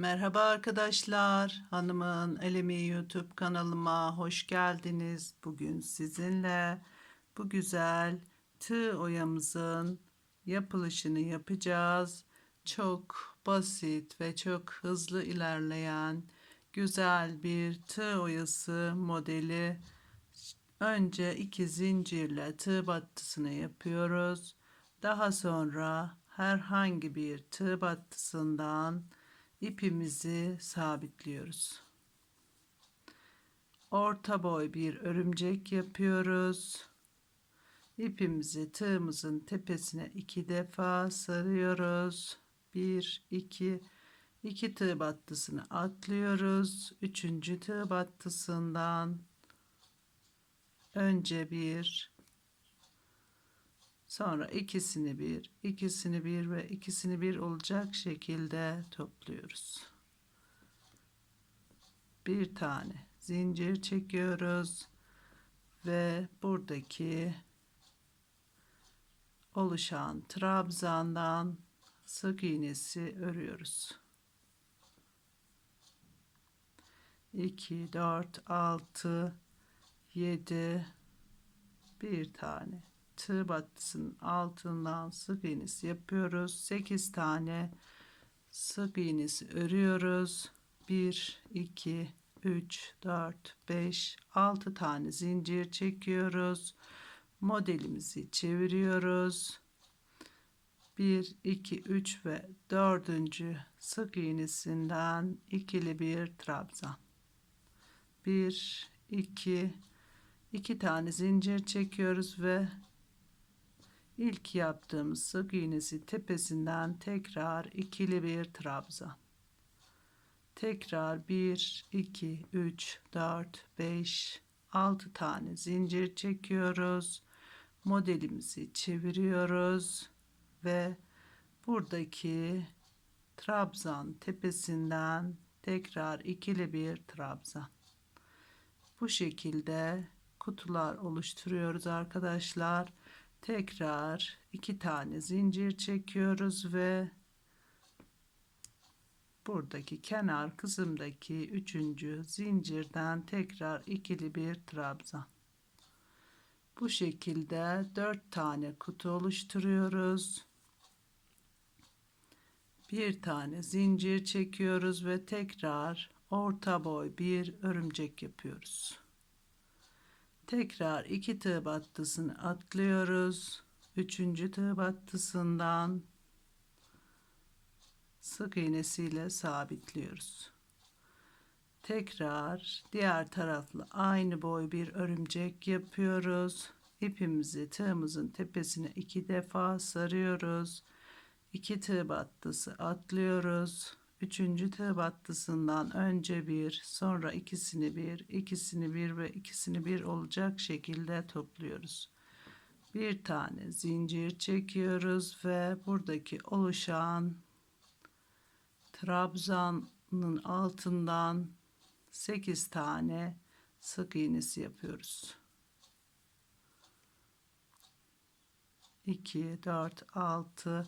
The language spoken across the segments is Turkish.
Merhaba arkadaşlar. Hanımın Elemi YouTube kanalıma hoş geldiniz. Bugün sizinle bu güzel tığ oyamızın yapılışını yapacağız. Çok basit ve çok hızlı ilerleyen güzel bir tığ oyası modeli. Önce iki zincirle tığ battısını yapıyoruz. Daha sonra herhangi bir tığ battısından ipimizi sabitliyoruz. Orta boy bir örümcek yapıyoruz. İpimizi tığımızın tepesine iki defa sarıyoruz. Bir, iki, iki tığ battısını atlıyoruz. Üçüncü tığ battısından önce bir, Sonra ikisini bir, ikisini bir ve ikisini bir olacak şekilde topluyoruz. Bir tane zincir çekiyoruz ve buradaki oluşan trabzandan sık iğnesi örüyoruz. 2 4 6 7 bir tane tığ battısının altından sık iğnesi yapıyoruz. 8 tane sık iğnesi örüyoruz. 1 2 3 4 5 6 tane zincir çekiyoruz. Modelimizi çeviriyoruz. 1 2 3 ve 4. sık iğnesinden ikili bir trabzan. 1 2 2 tane zincir çekiyoruz ve İlk yaptığımız sık iğnesi tepesinden tekrar ikili bir trabzan. Tekrar 1, 2, 3, 4, 5, 6 tane zincir çekiyoruz. Modelimizi çeviriyoruz ve buradaki trabzan tepesinden tekrar ikili bir trabzan. Bu şekilde kutular oluşturuyoruz arkadaşlar tekrar iki tane zincir çekiyoruz ve buradaki kenar kısımdaki üçüncü zincirden tekrar ikili bir trabzan. Bu şekilde dört tane kutu oluşturuyoruz. Bir tane zincir çekiyoruz ve tekrar orta boy bir örümcek yapıyoruz Tekrar iki tığ battısını atlıyoruz. Üçüncü tığ battısından sık iğnesiyle sabitliyoruz. Tekrar diğer taraflı aynı boy bir örümcek yapıyoruz. İpimizi tığımızın tepesine iki defa sarıyoruz. İki tığ battısı atlıyoruz. Üçüncü tığ önce bir, sonra ikisini bir, ikisini bir ve ikisini bir olacak şekilde topluyoruz. Bir tane zincir çekiyoruz ve buradaki oluşan trabzanın altından 8 tane sık iğnesi yapıyoruz. 2 4 6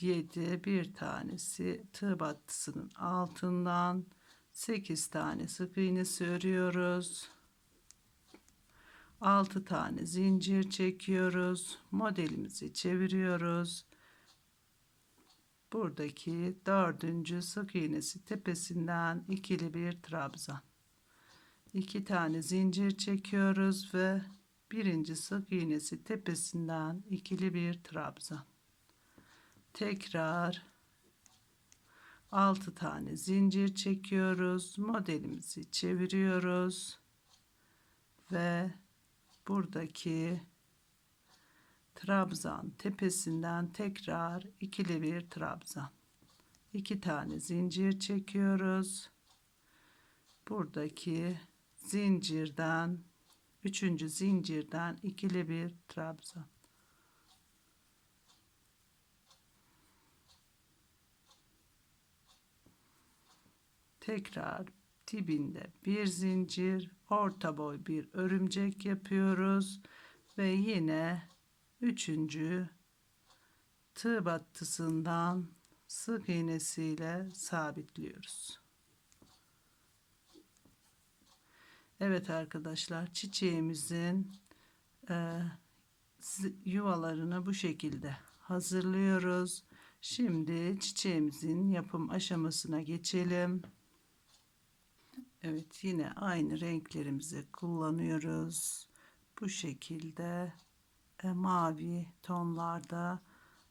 7 bir tanesi tığ battısının altından 8 tane sık iğnesi örüyoruz. 6 tane zincir çekiyoruz. Modelimizi çeviriyoruz. Buradaki dördüncü sık iğnesi tepesinden ikili bir trabzan. 2 tane zincir çekiyoruz ve birinci sık iğnesi tepesinden ikili bir trabzan tekrar 6 tane zincir çekiyoruz. Modelimizi çeviriyoruz. Ve buradaki trabzan tepesinden tekrar ikili bir trabzan. 2 tane zincir çekiyoruz. Buradaki zincirden üçüncü zincirden ikili bir trabzan. Tekrar dibinde bir zincir orta boy bir örümcek yapıyoruz ve yine üçüncü tığ battısından sık iğnesiyle sabitliyoruz. Evet arkadaşlar çiçeğimizin e, yuvalarını bu şekilde hazırlıyoruz. Şimdi çiçeğimizin yapım aşamasına geçelim. Evet yine aynı renklerimizi kullanıyoruz. Bu şekilde e, mavi tonlarda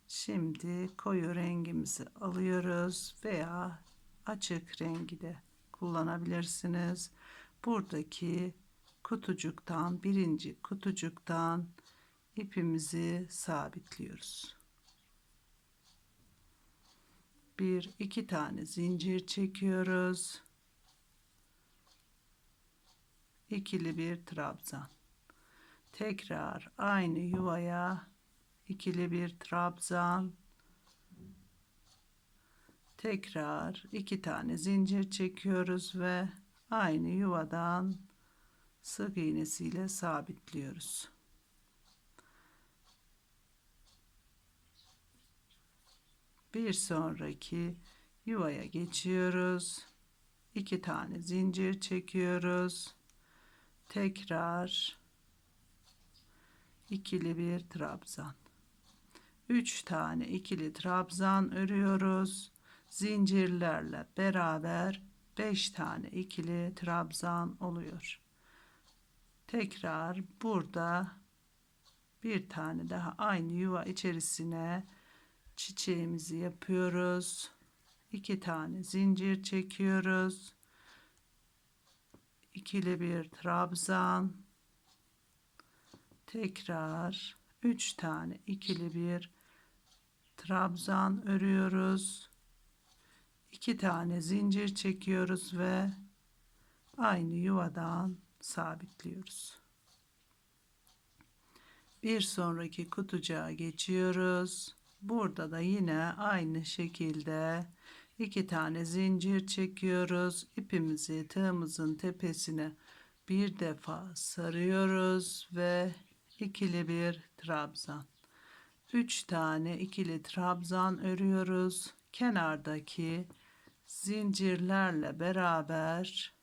şimdi koyu rengimizi alıyoruz veya açık rengi de kullanabilirsiniz. Buradaki kutucuktan birinci kutucuktan ipimizi sabitliyoruz. Bir iki tane zincir çekiyoruz. İkili bir trabzan. Tekrar aynı yuvaya ikili bir trabzan. Tekrar iki tane zincir çekiyoruz ve aynı yuvadan sık iğnesiyle sabitliyoruz. Bir sonraki yuvaya geçiyoruz. iki tane zincir çekiyoruz. Tekrar ikili bir trabzan. Üç tane ikili trabzan örüyoruz. Zincirlerle beraber 5 tane ikili trabzan oluyor. Tekrar burada bir tane daha aynı yuva içerisine çiçeğimizi yapıyoruz. İki tane zincir çekiyoruz. İkili bir trabzan. Tekrar üç tane ikili bir trabzan örüyoruz iki tane zincir çekiyoruz ve aynı yuvadan sabitliyoruz. Bir sonraki kutucuğa geçiyoruz. Burada da yine aynı şekilde iki tane zincir çekiyoruz. İpimizi tığımızın tepesine bir defa sarıyoruz ve ikili bir trabzan. Üç tane ikili trabzan örüyoruz. Kenardaki zincirlerle beraber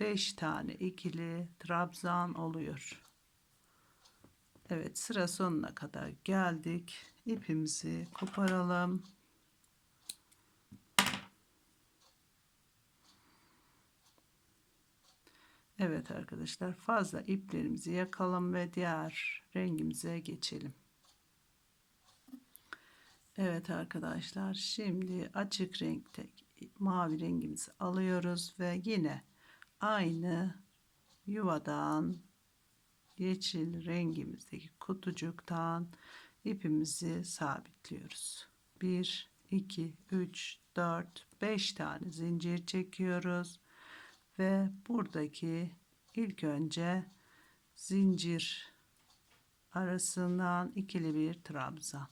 5 tane ikili trabzan oluyor. Evet sıra sonuna kadar geldik. İpimizi koparalım. Evet arkadaşlar fazla iplerimizi yakalım ve diğer rengimize geçelim. Evet arkadaşlar şimdi açık renkte mavi rengimizi alıyoruz ve yine aynı yuvadan yeşil rengimizdeki kutucuktan ipimizi sabitliyoruz. 1 2 3 4 5 tane zincir çekiyoruz ve buradaki ilk önce zincir arasından ikili bir trabzan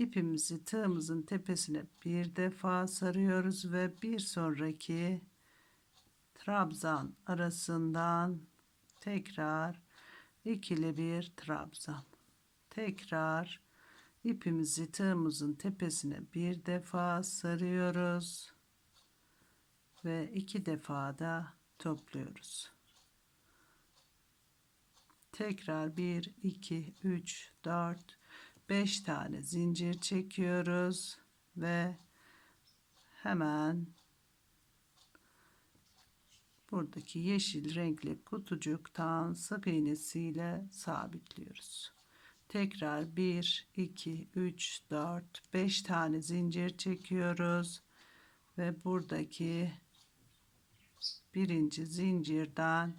ipimizi tığımızın tepesine bir defa sarıyoruz ve bir sonraki trabzan arasından tekrar ikili bir trabzan. Tekrar ipimizi tığımızın tepesine bir defa sarıyoruz ve iki defa da topluyoruz tekrar 1 2 3 4 5 tane zincir çekiyoruz ve hemen buradaki yeşil renkli kutucuktan sık iğnesiyle sabitliyoruz. Tekrar 1 2 3 4 5 tane zincir çekiyoruz ve buradaki birinci zincirden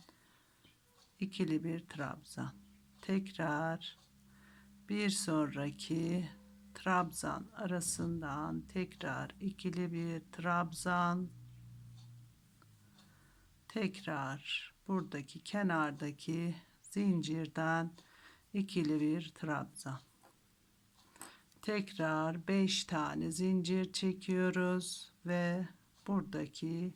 ikili bir trabzan. Tekrar bir sonraki trabzan arasından tekrar ikili bir trabzan tekrar buradaki kenardaki zincirden ikili bir trabzan tekrar 5 tane zincir çekiyoruz ve buradaki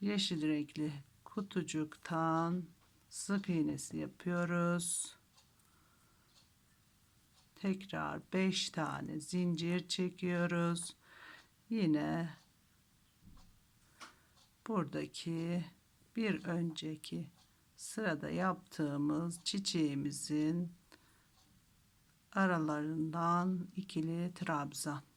yeşil renkli kutucuktan sık iğnesi yapıyoruz. Tekrar 5 tane zincir çekiyoruz. Yine buradaki bir önceki sırada yaptığımız çiçeğimizin aralarından ikili trabzan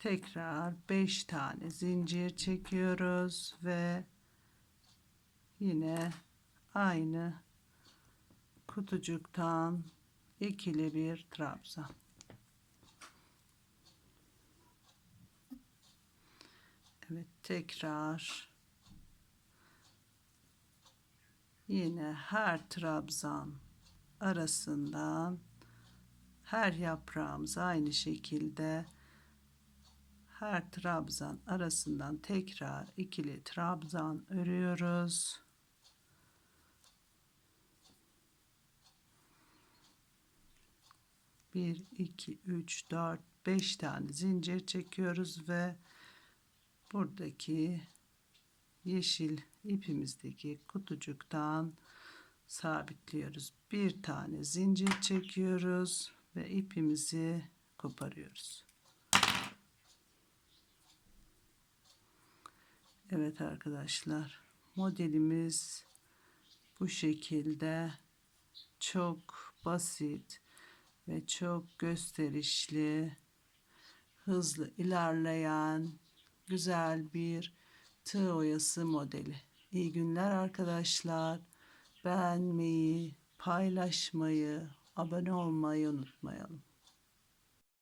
tekrar 5 tane zincir çekiyoruz ve yine aynı kutucuktan ikili bir trabzan. Evet tekrar yine her trabzan arasından her yaprağımız aynı şekilde her trabzan arasından tekrar ikili trabzan örüyoruz. Bir, iki, üç, dört, beş tane zincir çekiyoruz ve buradaki yeşil ipimizdeki kutucuktan sabitliyoruz. Bir tane zincir çekiyoruz ve ipimizi koparıyoruz. Evet arkadaşlar modelimiz bu şekilde çok basit ve çok gösterişli hızlı ilerleyen güzel bir tığ oyası modeli. İyi günler arkadaşlar. Beğenmeyi, paylaşmayı, abone olmayı unutmayalım.